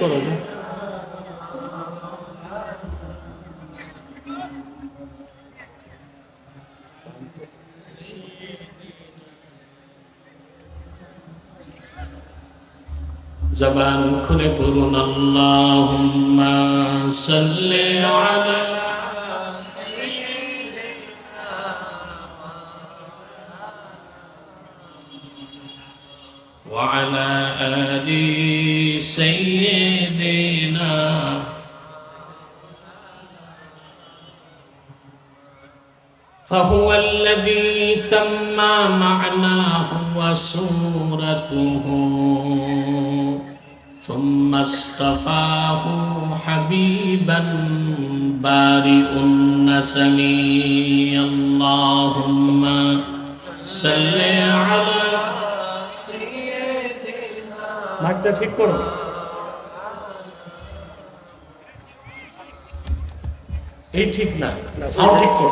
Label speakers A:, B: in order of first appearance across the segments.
A: করো যা। জবান খুলে পড়ুন আল্লাহুম্মা সাল্লি আলা فهو الذي تم معناه وصورته ثم اصطفاه حبيبا بارئ النسم اللهم صل على মাইকটা ঠিক করো এই ঠিক না সাউন্ড ঠিক করো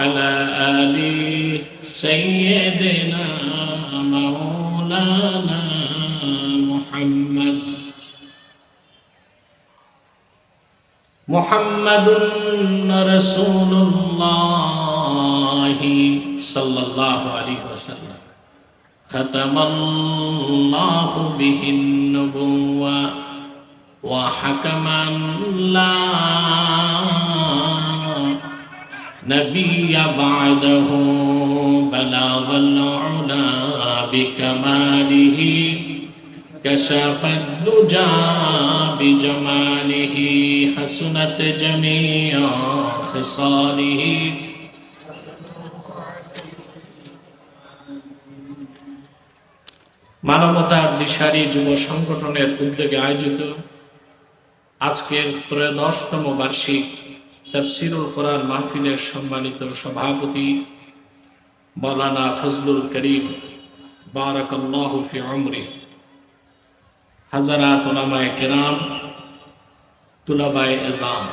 A: وعلى آل سيدنا مولانا محمد. محمد رسول الله صلى الله عليه وسلم. ختم الله به النبوة وحكما لا نبي بعده بلغ العلا بكماله كشف الدجى بجماله حسنت جميع خصاله মানবতার দিশারি যুব সংগঠনের উদ্যোগে আয়োজিত আজকের ত্রয়োদশতম বার্ষিক তফসিরুল কোরআন মাহফিলের সম্মানিত সভাপতি মৌলানা ফজলুল করিম বারাকাল্লাহু ফি উমরি। হাজারাত উলামায়ে কেরাম, তুলাবায় এজাম।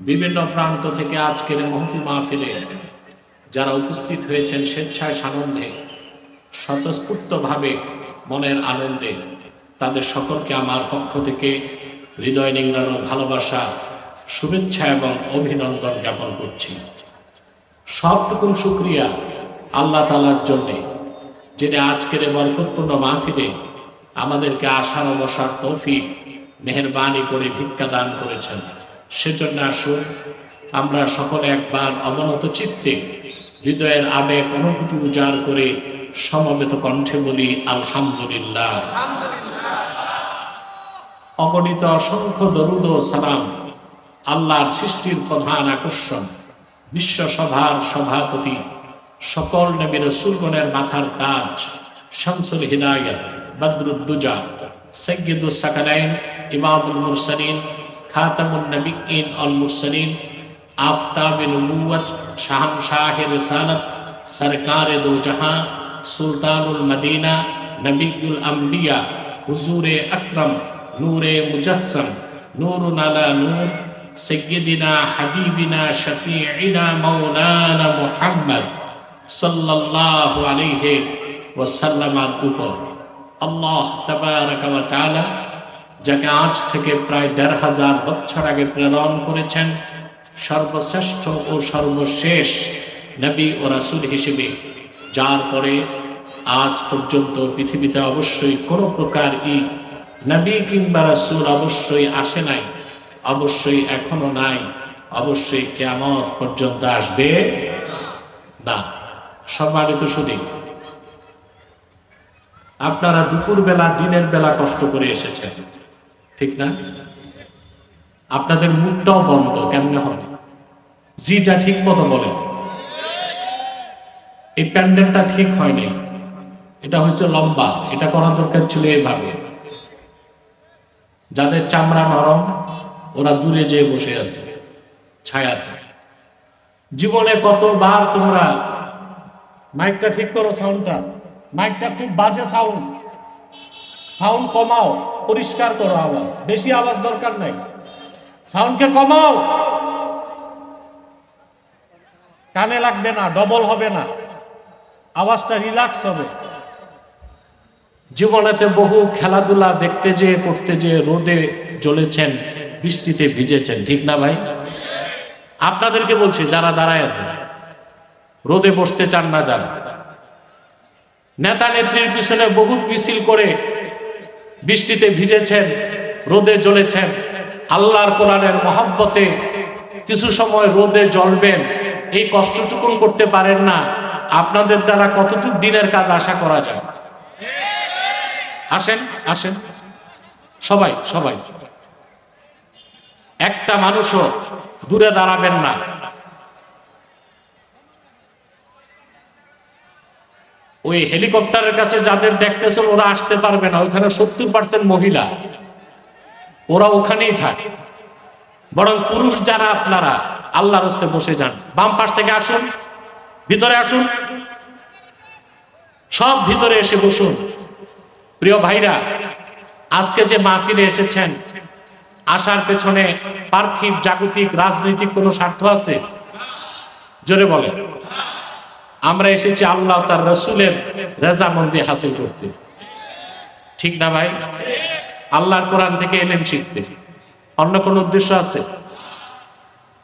A: বিভিন্ন প্রান্ত থেকে আজকের মহতি মাহফিলে যারা উপস্থিত হয়েছেন স্বেচ্ছায় সানন্দে, স্বতঃস্ফূর্তভাবে মনের আনন্দে, তাদের সকলকে আমার পক্ষ থেকে হৃদয় নিংড়ানো ভালোবাসা শুভেচ্ছা এবং অভিনন্দন জ্ঞাপন করছি। সবটুকুন শুক্রিয়া আল্লাহ তালার জন্যে যিনি আজকের এই বরকতপূর্ণ মাহফিলে আমাদেরকে আসার ও বসার তৌফিক মেহরবানি করে ভিক্ষা দান করেছেন। সেজন্য আসুন আমরা সকলে একবার অবনত চিত্তে হৃদয়ের আবেগ অনুভূতি উজাড় করে সমবেত কণ্ঠে বলি আলহামদুলিল্লাহ। অগণিত অসংখ্য দরুদ ও সালাম আল্লাহর সৃষ্টির প্রধান আকর্ষণ, বিশ্বসভার সভাপতি, সকল নবী রসুলগণের মাথার তাজ, শামসুল হিদায়ত বদরুদ্দুজা সৈয়দুল সাকালাইন ইমামুল মুরসালিন, খাতামুন নবীন অল মুরসালিন, আফতাব নবুয়ত শাহনশাহ রিসালত, সরকার দো জাহাঁ সুলতানুল মদিনা নবীল আম্বিয়া, হুজুর আকরম, নূরে মুজসম নূর নালা নূর সৈয়দিনা হাবিবিনা, শফিঈনা মৌলানা মুহাম্মদ সাল্লাল্লাহু আলাইহি ওয়াসাল্লামার উপর। আল্লাহ ওয়া তাআলা যাকে আজ থেকে প্রায় দেড় হাজার বছর আগে প্রেরণ করেছেন, সর্বশ্রেষ্ঠ ও সর্বশেষ নবী ও রাসূল হিসেবে, যার পরে আজ পর্যন্ত পৃথিবীতে অবশ্যই কোনো প্রকার ই নবী কিংবা রাসূল অবশ্যই আসে নাই। অবশ্যই এখনও নাই। অবশ্যই কেমন পর্যন্ত আসবে না। সম্মানিত সুদী আপনারা দুপুর বেলা দিনের বেলা কষ্ট করে এসেছেন, ঠিক না? আপনাদের মুখটাও বন্ধ, কেমনে হবে? জিটা ঠিক মতো বলে। এই প্যান্ডেলটা ঠিক হয়নি। এটা হচ্ছে লম্বা, এটা করা দরকার ছিল এইভাবে যাদের চামড়া নরম ওরা দূরে যেয়ে বসে আছে, ছায়াতে। জীবনে কতবার তোমরা মাইকটা ঠিক করো সাউন্ডটা? মাইকটা খুব বাজে সাউন্ড। সাউন্ড কমাও, পরিষ্কার করো আওয়াজ। বেশি আওয়াজ দরকার নাই। সাউন্ডকে কমাও। কানে লাগবে না, ডবল হবে না। আওয়াজটা রিল্যাক্স হবে। জীবনেতে বহু খেলাধুলা দেখতে যেয়ে, করতে যেয়ে রোদে জ্বলেছেন বৃষ্টিতে ভিজেছেন, ঠিক না ভাই? আপনাদেরকে বলছি, যারা দাঁড়ায় আছে, রোদে বসতে চান না যারা নেতা নেত্রীর পিছনে বহু মিছিল করে বৃষ্টিতে ভিজেছেন, রোদে জ্বলেছেন। আল্লাহর কোরআনের মহাব্বতে কিছু সময় রোদে জ্বলবেন, এই কষ্টটুকুন করতে পারেন না। আপনাদের দ্বারা কতটুক দিনের কাজ আশা করা যায়? আসেন আসেন। সবাই সবাই। একটা মানুষও দূরে দাঁড়াবেন না। ওই হেলিকপ্টারের কাছে যাদের দেখতেছেন, ওরা আসতে পারবে না। ওইখানে সত্তর পার্সেন্ট মহিলা। ওরা ওখানেই থাকে। বরং পুরুষ যারা আপনারা, আল্লাহর হস্তে বসে যান। বাম পাশ থেকে আসুন, ভিতরে আসুন। সব ভিতরে এসে বসুন। প্রিয় ভাইরা, আজকে যে মাহফিলে এসেছেন আসার পেছনে পার্থিব জাগতিক রাজনৈতিক কোনো স্বার্থ আছে? জোরে বলে আমরা এসেছি আল্লাহ তার রসুলের রেজামন্দি হাসিল করতে। ঠিক না ভাই? আল্লাহর কোরআন থেকে এলেন শিখতে। অন্য কোন উদ্দেশ্য আছে?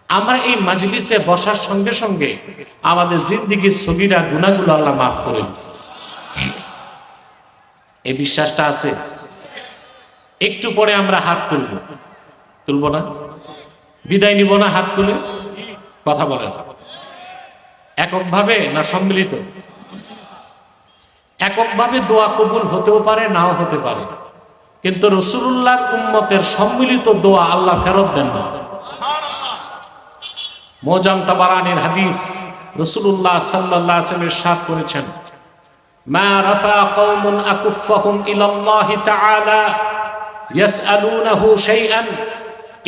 A: আমরা এই মাজলিসে বসার সঙ্গে সঙ্গে আমাদের জিন্দিগির সগিরা গুণাগুলো আল্লাহ মাফ করে দিচ্ছে এই বিশ্বাসটা আছে? একটু পরে আমরা হাত তুলব। তুলব না। বিদায় নিব না হাত তুলে। কথা বলে না। এককভাবে না সম্মিলিত? এককভাবে দোয়া কবুল হতেও পারে, নাও হতে পারে। কিন্তু রসুল্লাহর উম্মতের সম্মিলিত দোয়া আল্লাহ ফেরত দেন না। মোজাম তাবারানির হাদিস রসুল্লাহ সাল্লাহ আসলামের সাথ করেছেন। মা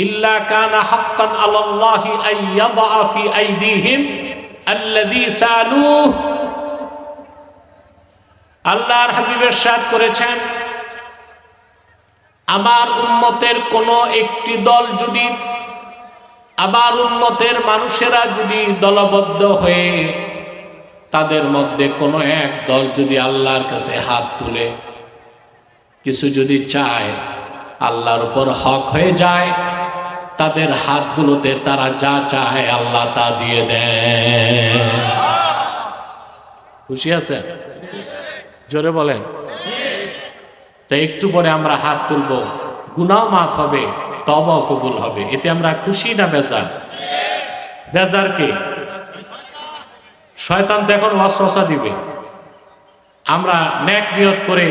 A: ইল্লা কানা হাক্কান আলাল্লাহি আন ইয়াদা ফি আইদিহিম আল্লাযী সালুহ। আল্লাহর হাবিবের সাথ করেছেন, আমার উন্মতের কোন একটি দল যদি আবার উন্মতের মানুষেরা যদি দলবদ্ধ হয়ে তাদের মধ্যে কোনো এক দল যদি আল্লাহর কাছে হাত তুলে, কিছু যদি চায়, আল্লাহর উপর হক হয়ে যায় তাদের হাতগুলোতে তারা যা চায় আল্লাহ তা দিয়ে দেয় খুশি আছে জোরে বলেন। তো একটু পরে আমরা হাত তুলবো। গুনাও মাফ হবে তবাও কবুল হবে। এতে আমরা খুশি না বেজার? বেজার কে? শয়তান তো এখন দিবে। আমরা ন্যাক নিয়ত করে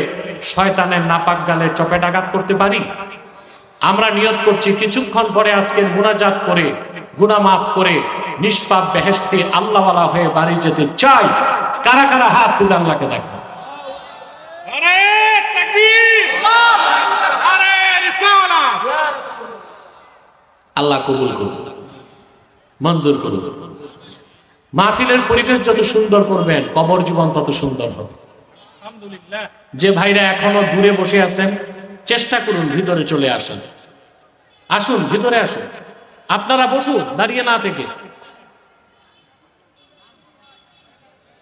A: শয়তানের নাপাক গালে চপেটাঘাত করতে পারি? আমরা নিয়ত করছি কিছুক্ষণ পরে আজকের গুণাজাত করে গুণা মাফ করে নিষ্পাপ বেহেস্তি আল্লাহওয়ালা হয়ে বাড়ি যেতে চাই। কারা কারা হাত তুলে আল্লাহকে দেখা আল্লাহ কবুল করুন মঞ্জুর করুন। মাহফিলের পরিবেশ যত সুন্দর করবেন কবর জীবন তত সুন্দর হবে। যে ভাইরা এখনও দূরে বসে আছেন চেষ্টা করুন ভিতরে চলে আসেন আসুন, ভিতরে আসুন। আপনারা বসুন, দাঁড়িয়ে না থেকে।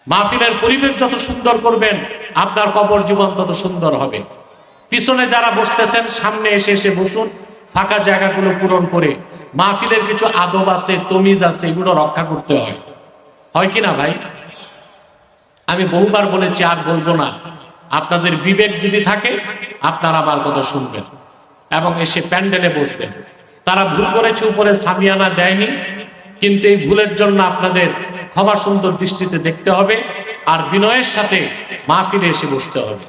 A: মাহফিলের পরিবেশ যত সুন্দর করবেন, আপনার কবর জীবন তত সুন্দর হবে। পিছনে যারা বসতেছেন, সামনে এসে এসে বসুন, ফাঁকা জায়গাগুলো পূরণ করে। মাহফিলের কিছু আদব আছে, তমিজ আছে, এগুলো রক্ষা করতে হয়। হয় কি না ভাই? আমি বহুবার বলেছি, আর বলব না। আপনাদের বিবেক যদি থাকে, আপনারা আমার কথা শুনবেন এবং এসে প্যান্ডেলে বসবেন। তারা ভুল করেছে উপরে সামিয়ানা দেয়নি, কিন্তু এই ভুলের জন্য আপনাদের ক্ষমা সুন্দর দৃষ্টিতে দেখতে হবে আর বিনয়ের সাথে মাহফিলে এসে বসতে হবে।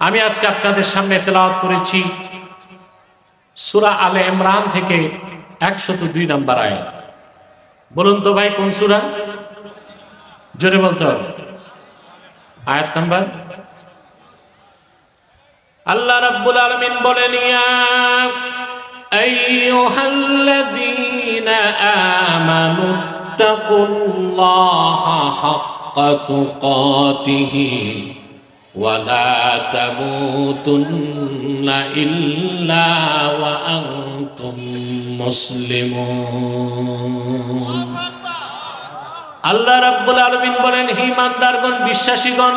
A: আমি আজকে আপনাদের সামনে তেলাওয়াত করেছি সুরা আলে ইমরান থেকে একশত দুই নাম্বার আয়াত। বলুন তো ভাই, কোন সুরা? জোরে বলতে হবে। আয়াত নাম্বার আল্লাহ রাব্বুল আলামিন বলেন, ইয়া আইয়ুহাল্লাযীনা আমানু তাকুল্লাহা হাক্কা তুকাতিহি ওয়ালা তামুতুন্না ইল্লা ওয়া আনতুম মুসলিমুন। আল্লাহ রাব্বুল আলামিন বলেন, হে ইমানদারগণ বিশ্বাসীগণ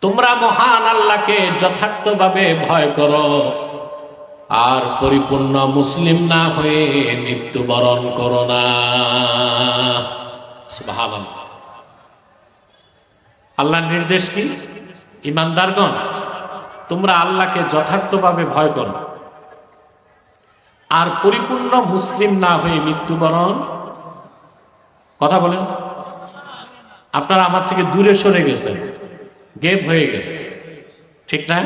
A: তোমরা মহান আল্লাহকে যথার্থভাবে ভয় করো। আর পরিপূর্ণ মুসলিম না হয়ে মৃত্যুবরণ করো না। আল্লাহর নির্দেশ কি? ইমানদারগণ, তোমরা আল্লাহকে যথার্থভাবে ভয় করো। আর পরিপূর্ণ মুসলিম না হয়ে মৃত্যুবরণ, কথা বলেন। আপনারা আমার থেকে দূরে সরে গেছেন। গেপ হয়ে গেছে। ঠিক না?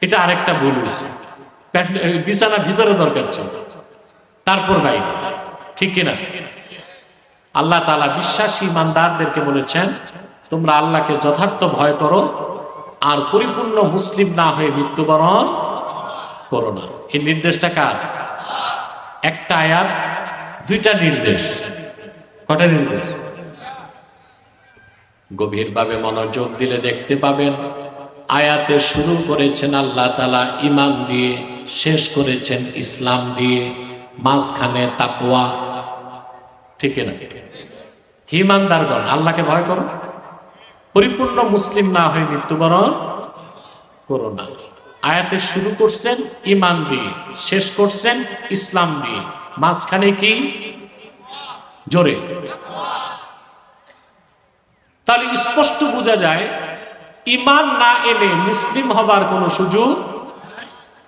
A: এটা আরেকটা ভুল হয়েছে। বিছানা ভিতরে দরকার ছিল। তারপর বাইরে ঠিক কিনা? আল্লাহ তালা বিশ্বাসী ইমানদারদেরকে বলেছেন, তোমরা আল্লাহকে যথার্থ ভয় করো, আর পরিপূর্ণ মুসলিম না হয়ে মৃত্যুবরণ করো না। এই নির্দেশটা কার? একটা আয়াত, দুইটা নির্দেশ। কটা নির্দেশ? গভীরভাবে মনোযোগ দিলে দেখতে পাবেন, আয়াতে শুরু করেছেন আল্লাহ তালা ইমান দিয়ে, শেষ করেছেন ইসলাম দিয়ে, মাঝখানে তাকুয়া ঠিক না? হিমানদারগণ আল্লাহকে ভয় করো। পরিপূর্ণ মুসলিম না হয়ে মৃত্যুবরণ করো না। আয়াতে শুরু করছেন ইমান দিয়ে, শেষ করছেন ইসলাম দিয়ে। মাঝখানে কি? জোরে। তাহলে স্পষ্ট বোঝা যায় ইমান না এলে মুসলিম হবার কোনো সুযোগ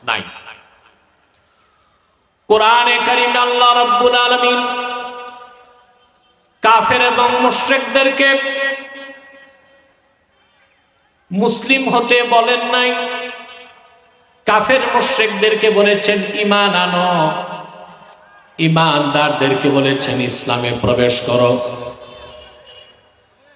A: নাই। কোরআনে কারিম আল্লাহ রাব্বুল আলামিন কাফের এবং মুশরিকদেরকে মুসলিম হতে বলেন নাই, কাফের মুশরিকদেরকে বলেছেন ইমান আনো। ইমানদারদেরকে বলেছেন, ইসলামে প্রবেশ করো।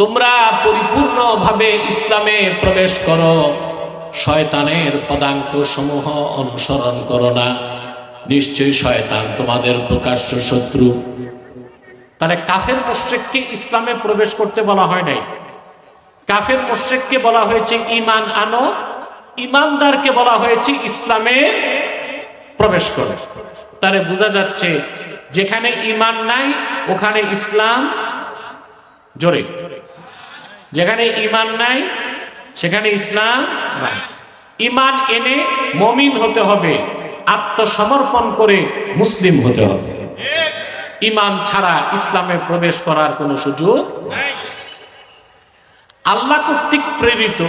A: তোমরা পরিপূর্ণভাবে ইসলামে প্রবেশ করো। শয়তানের পদাঙ্ক সমূহ অনুসরণ করো না। নিশ্চয়ই শয়তান তোমাদের প্রকাশ্য শত্রু। তাহলে কাফের মুশ্রিককে ইসলামে প্রবেশ করতে বলা হয় নাই। কাফের মুশ্রিককে বলা হয়েছে ইমান আনো ইমানদারকে বলা হয়েছে ইসলামে প্রবেশ করো। তাহলে বোঝা যাচ্ছে, যেখানে ইমান নাই, ওখানে ইসলাম জোরে। যেখানে ইমান নাই, সেখানে ইসলাম নাই। ইমান এনে মমিন হতে হবে, আত্মসমর্পণ করে মুসলিম হতে হবে। ইমান ছাড়া ইসলামে প্রবেশ করার কোনো সুযোগ আল্লাহ কর্তৃক প্রেরিত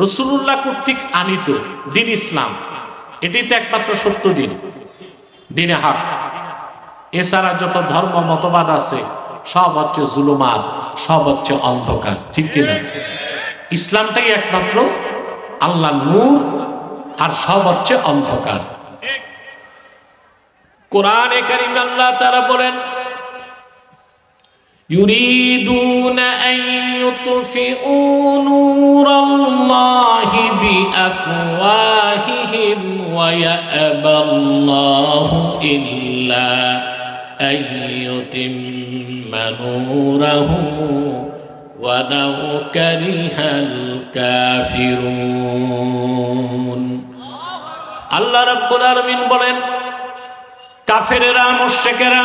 A: রসুল্লাহ কর্তৃক আনিত দিন ইসলাম। এটি তো একমাত্র সত্য দিন, দিনে হাক। এছাড়া যত ধর্ম, মতবাদ আছে সব হচ্ছে জুলুমাত সব হচ্ছে অন্ধকার ঠিক কিনা ইসলামটাই একমাত্র আল্লাহ নূর আর সব হচ্ছে অন্ধকার
B: ঠিক
A: কোরআনে কারিম আল্লাহ তারা বলেন يريدون أن يطفئوا نور الله بأفواههم ويأبى الله إلا أن يتم نوره ولو كره الكافرون আল্লাহ রাব্বুল আলামিন বলেন কাফেরেরা মুশরিকেরা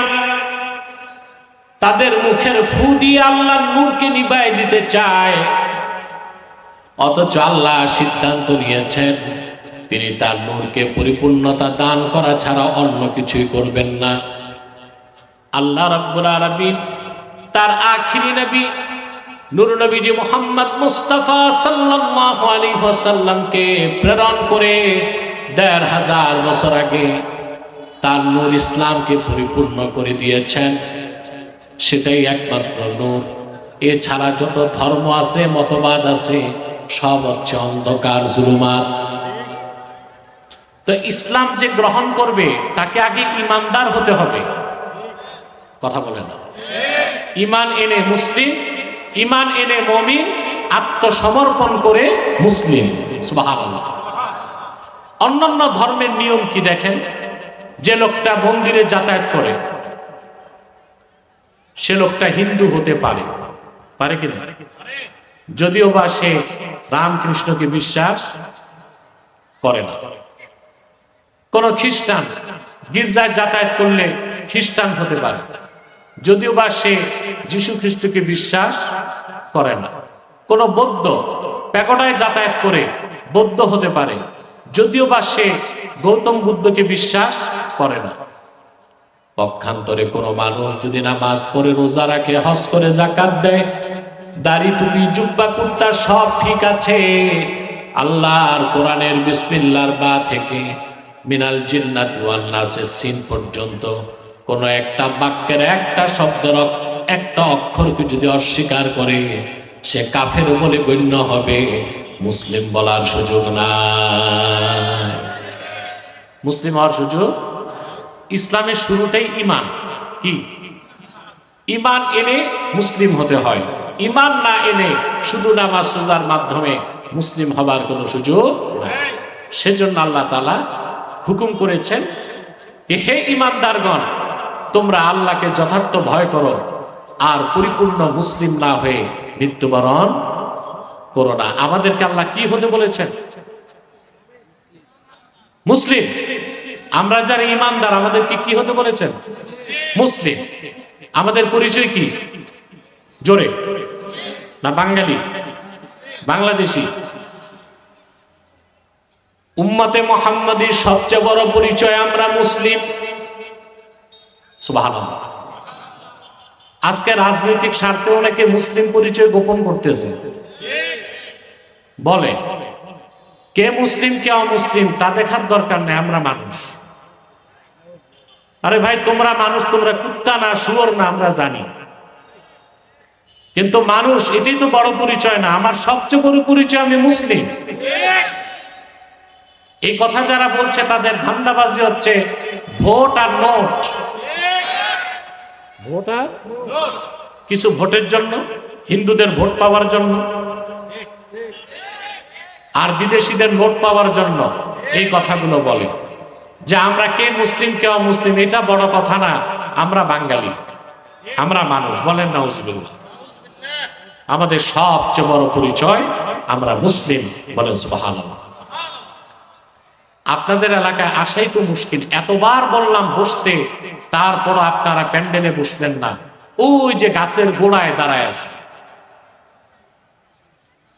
A: তাদের মুখের ফু দিয়ে আল্লাহর নূরকে নিবাই দিতে চায় অথচ আল্লাহ সিদ্ধান্ত নিয়েছেন তিনি তার নূরকে পরিপূর্ণতা দান করা ছাড়া অন্য কিছুই করবেন না আল্লাহ রাব্বুল আলামিন তার আখিরি নবী নূর নবীজি মোহাম্মদ মুস্তাফা সাল্লাল্লাহু আলাইহি ওয়াসাল্লামকে প্রেরণ করে দেড় হাজার বছর আগে তার নূর ইসলামকে পরিপূর্ণ করে দিয়েছেন। সেটাই একমাত্র নূর। এছাড়া যত ধর্ম আছে, মতবাদ আছে, সব হচ্ছে অন্ধকার জুলুমাত তো ইসলাম যে গ্রহণ করবে, তাকে আগে ইমানদার হতে হবে। কথা বলে না। ইমান এনে মুসলিম, ইমান এনে মমিন, আত্মসমর্পণ করে মুসলিম। অন্যান্য ধর্মের নিয়ম কি দেখেন? যে লোকটা মন্দিরে যাতায়াত করে, সে লোকটা হিন্দু হতে পারে। পারে কি না? যদিও বা সে রামকৃষ্ণকে বিশ্বাস করে না। কোন খ্রিস্টান গির্জায় যাতায়াত করলে খ্রিস্টান হতে পারে। যদিও বা সে যীশু খ্রিস্টকে বিশ্বাস করে না। কোন বৌদ্ধ প্যাকটায় যাতায়াত করে বৌদ্ধ হতে পারে, যদিও বা সে গৌতম বুদ্ধকে বিশ্বাস করে না। পক্ষান্তরে কোনো মানুষ যদি নামাজ পড়ে রোজা রাখে, হজ করে জাকাত দেয়, দাড়ি, টুপি, জুব্বা, কুর্তা সব ঠিক আছে। আল্লাহর কোরআনের বিসমিল্লার বা থেকে মিনাল জিন্নাত ওয়ান নাসের সিন পর্যন্ত কোন একটা বাক্যের একটা শব্দের একটা অক্ষরকে যদি অস্বীকার করে, সে কাফের বলে গণ্য হবে। মুসলিম বলার সুযোগ নাই। মুসলিম হওয়ার সুযোগ? ইসলামের শুরুটাই ইমান কি? ইমান এনে মুসলিম হতে হয়। ইমান না এনে শুধু নামাজ রোজার মাধ্যমে মুসলিম হবার কোনো সুযোগ সেজন্য আল্লাহ তালা হুকুম করেছেন হে ইমানদারগণ তোমরা আল্লাহকে যথার্থ ভয় করো আর পরিপূর্ণ মুসলিম না হয়ে মৃত্যুবরণ করো না। আমাদেরকে আল্লাহ কি হতে বলেছেন? মুসলিম, আমরা যারা ইমানদার, আমাদেরকে কি হতে বলেছেন? মুসলিম। আমাদের পরিচয় কি? জোরে। না বাঙালি? বাংলাদেশি? উম্মতে মোহাম্মদীর সবচেয়ে বড় পরিচয় আমরা মুসলিম। আজকে রাজনৈতিক স্বার্থে অনেকে মুসলিম পরিচয় গোপন করতেছে। বলে, কে মুসলিম, কে অমুসলিম, তা দেখার দরকার নেই, আমরা মানুষ। আরে ভাই, তোমরা মানুষ, তোমরা কুত্তা না, শুয়োর না, আমরা জানি। কিন্তু মানুষ এটি তো বড় পরিচয় না, আমার সবচেয়ে বড় পরিচয় আমি মুসলিম। এই কথা যারা বলছে, তাদের ধান্দাবাজি হচ্ছে ভোট আর নোট। ভোট আর? কিছু ভোটের জন্য, হিন্দুদের ভোট পাওয়ার জন্য, আর বিদেশিদের নোট পাওয়ার জন্য এই কথাগুলো বলে যে আমরা কে মুসলিম, কে অমুসলিম, এটা বড় কথা না, আমরা বাঙালি, আমরা মানুষ, বলেন না আমাদের সবচেয়ে বড় পরিচয়, আমরা মুসলিম, বলেন সুবহানাল্লাহ। আপনাদের এলাকায় আসাই তো মুশকিল। এতবার বললাম, বসতে। তারপর আপনারা প্যান্ডেলে বসলেন না। ওই যে গাছের গোড়ায় দাঁড়ায় আছে।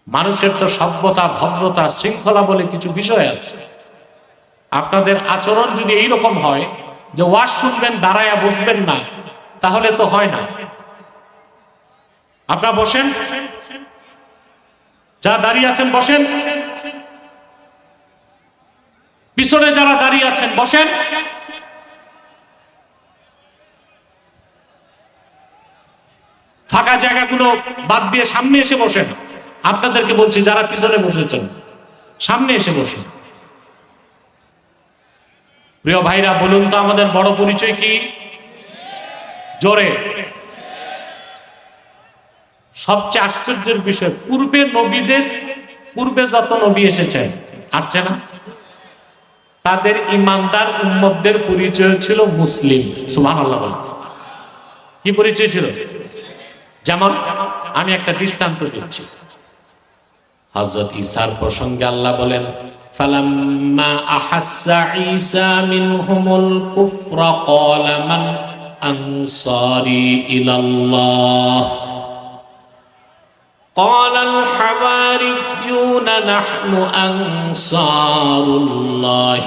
A: মানুষের তো সভ্যতা, ভদ্রতা, শৃঙ্খলা বলে কিছু বিষয় আছে। আপনাদের আচরণ যদি এইরকম হয় যে ওয়াজ শুনবেন দাঁড়ায়া বসবেন না, তাহলে তো হয় না। আপনারা বসেন। যা দাঁড়িয়ে আছেন, বসেন। পিছনে যারা দাঁড়িয়ে আছেন, বসেন। ফাঁকা জায়গাগুলো বাদ দিয়ে সামনে এসে বসেন। আপনাদেরকে বলছি, যারা পিছনে বসেছেন, সামনে এসে বসেন। প্রিয় ভাইরা, বলুন তো আমাদের বড় পরিচয় কি? জোরে। সবচেয়ে আশ্চর্যের বিষয়, পূর্বে নবীদের, পূর্বে যত নবী এসেছেন, আসছে না? তাদের ইমানদার উম্মতদের পরিচয় ছিল মুসলিম সুবহান আল্লাহ কি পরিচয় ছিল যেমন আমি একটা দৃষ্টান্ত দিচ্ছি হযরত ঈসার প্রসঙ্গে আল্লাহ বলেন ফালাম্মা আহাসসা ঈসা মিনহুমুল কুফরা ক্বালা মান আনসারি ইলাল্লাহ قال الحواريون نحن أنصار الله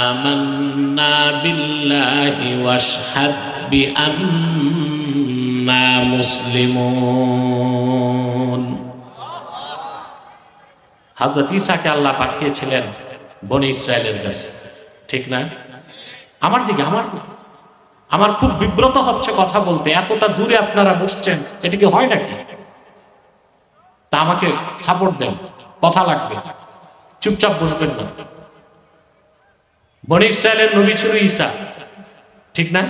A: آمنا بالله واشهد بأننا مسلمون হজরত ঈসাকে আল্লাহ পাঠিয়েছিলেন বনি ইসরায়েলের কাছে ঠিক না আমার দিকে আমার দিকে আমার খুব বিব্রত হচ্ছে কথা বলতে এতটা দূরে আপনারা বসছেন এটা কি হয় নাকি তা আমাকে সাপোর্ট দেন কথা লাগবে। চুপচাপ বসবেন না। বনি ইসরায়েলের নবী ছিল ঈসা। ঠিক না?